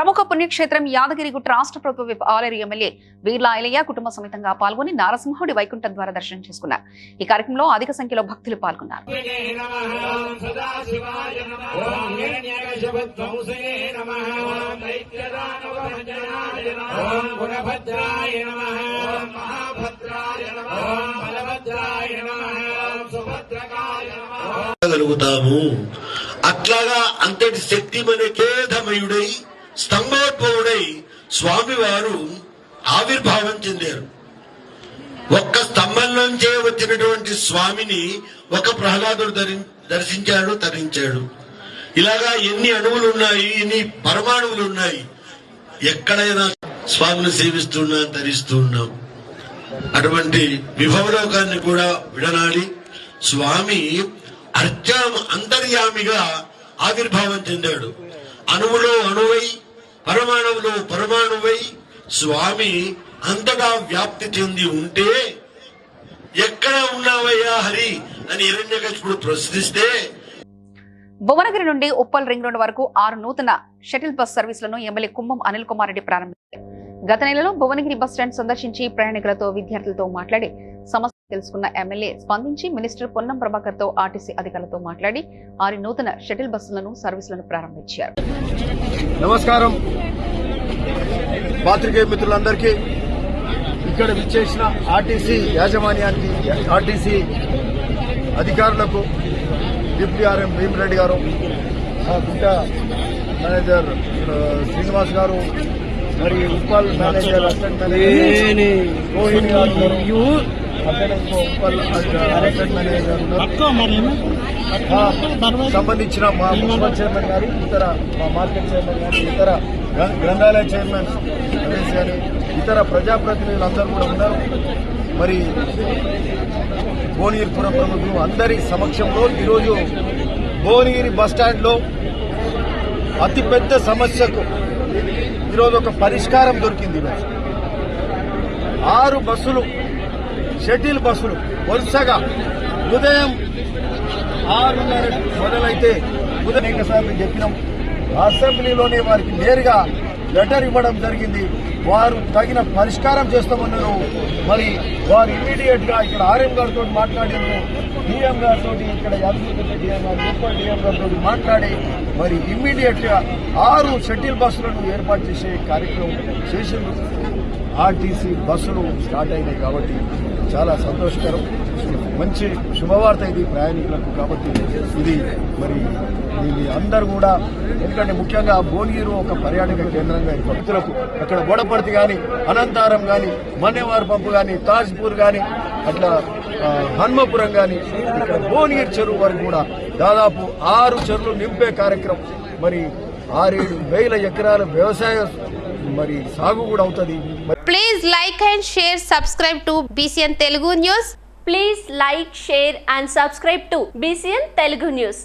ప్రముఖ పుణ్యక్షేత్రం యాదగిరిగుట్ట రాష్ట్ర ప్రభుత్వ ఆలేరు ఎమ్మెల్యే వీర్ల ఐలయ్య కుటుంబ సమేతంగా పాల్గొని నారసింహుడి వైకుంఠ ద్వారా దర్శనం చేసుకున్నారు. ఈ కార్యక్రమంలో అధిక సంఖ్యలో భక్తులు పాల్గొన్నారు. అట్లాగా అంతటి శక్తిమనకేధమయుడై స్తంభోద్భవుడై స్వామివారు ఆవిర్భావం చెందారు. ఒక్క స్తంభం నుంచే వచ్చినటువంటి స్వామిని ఒక ప్రహ్లాదుడు దర్శించాడు తరించాడు. ఇలాగా ఎన్ని అణువులు ఉన్నాయి ఎన్ని పరమాణువులు ఉన్నాయి ఎక్కడైనా స్వామిని సేవిస్తున్నాం తరిస్తున్నాం. అటువంటి విభవలోకాన్ని కూడా విడనాడి స్వామి అర్జాం అంతర్యామిగా ఆవిర్భావం చెందాడు. అణువులో అణువై పరమాణువులో పరమాణువై స్వామి అంతటా వ్యాప్తి చెంది ఉంటే ఎక్కడ ఉన్నావయ్యా హరి అని హిరణ్యకశిపుడు ప్రశ్నిస్తే భువనగిరి నుండి ఉప్పల్ రింగ్ రోడ్ వరకు ఆరు నూతన షటిల్ బస్ సర్వీసులను ఎమ్మెల్యే కుంభం అనిల్ కుమార్ రెడ్డి ప్రారంభించారు. గత నెలలో భువనగిరి బస్ స్టాండ్ సందర్శించి ప్రయాణికులతో విద్యార్థులతో మాట్లాడి సమస్య తెలుసుకున్న ఎమ్మెల్యే స్పందించి మినిస్టర్ పొన్నం ప్రభాకర్తో ఆర్టీసీ అధికారులతో మాట్లాడి ఆరు నూతన షటిల్ బస్సులను సర్వీసులను ప్రారంభించారు. నమస్కారం. పాత్రికేయ మిత్రులందరికీ ఇక్కడ విచ్చేసిన ఆర్టీసీ యాజమాన్యానికి ఆర్టీసీ అధికారులకు డిప్యూటీ ఆర్ఎం భీమరెడ్డి గారు గుంట మేనేజర్ శ్రీనివాస్ గారు మరి ఉప్పల్ మేనేజర్ అసిస్టెంట్ మేనేజర్ సంబంధించిన మా మున్సిపల్ చైర్మన్ గారు ఇతర మా మార్కెట్ చైర్మన్ గారు ఇతర గ్ర- గ్రంథాలయ చైర్మన్ రమేష్ గారు ఇతర ప్రజాప్రతినిధులు అందరూ కూడా ఉన్నారు మరి భువనగిరి పుర ప్రముఖులు అందరి సమక్షంలో ఈరోజు భువనగిరి బస్ స్టాండ్లో అతిపెద్ద సమస్యకు ఈరోజు ఒక పరిష్కారం దొరికింది. ఆరు బస్సులు షటిల్ బస్సులు వరుసగా ఉదయం ఆరున్నర మొదలైతే ఉదయం అనేకసార్లు చెప్పినాం. అసెంబ్లీలోనే వారికి నేరుగా లెటర్ ఇవ్వడం జరిగింది. వారు తగిన పరిష్కారం చేస్తామన్నారు. మరి వారు ఇమీడియట్గా ఇక్కడ ఆర్ఎం గారితో మాట్లాడారు. డిఎం గారితో ఇక్కడ యాదగిరిగుట్ట డిఎం గారితో మాట్లాడి మరి ఇమ్మీడియట్గా ఆరు షటిల్ బస్సులను ఏర్పాటు చేసే కార్యక్రమం చేసిండ్రు. ఆర్టీసీ బస్సులు స్టార్ట్ అయినాయి కాబట్టి చాలా సంతోషకరం. మంచి శుభవార్త ఇది ప్రయాణికులకు కాబట్టి ఇది మరి ఇది అందరూ కూడా ఎందుకంటే ముఖ్యంగా భువనగిరి ఒక పర్యాటక కేంద్రంగా ఈ భక్తులకు అక్కడ బోడపర్తి కానీ అనంతారం కానీ మన్నేవారి పంపు కానీ తాజ్పూర్ కానీ అట్లా హన్మపురం కానీ ఇక్కడ భువనగిరి చెరువు వరకు కూడా దాదాపు ఆరు చెరువులు నింపే కార్యక్రమం. మరి ఆరేడు వేల ఎకరాల వ్యవసాయ మరి సాగు కూడా అవుతుంది మరి Please like and share, subscribe to BCN Telugu News. Please like, share and subscribe to BCN Telugu News.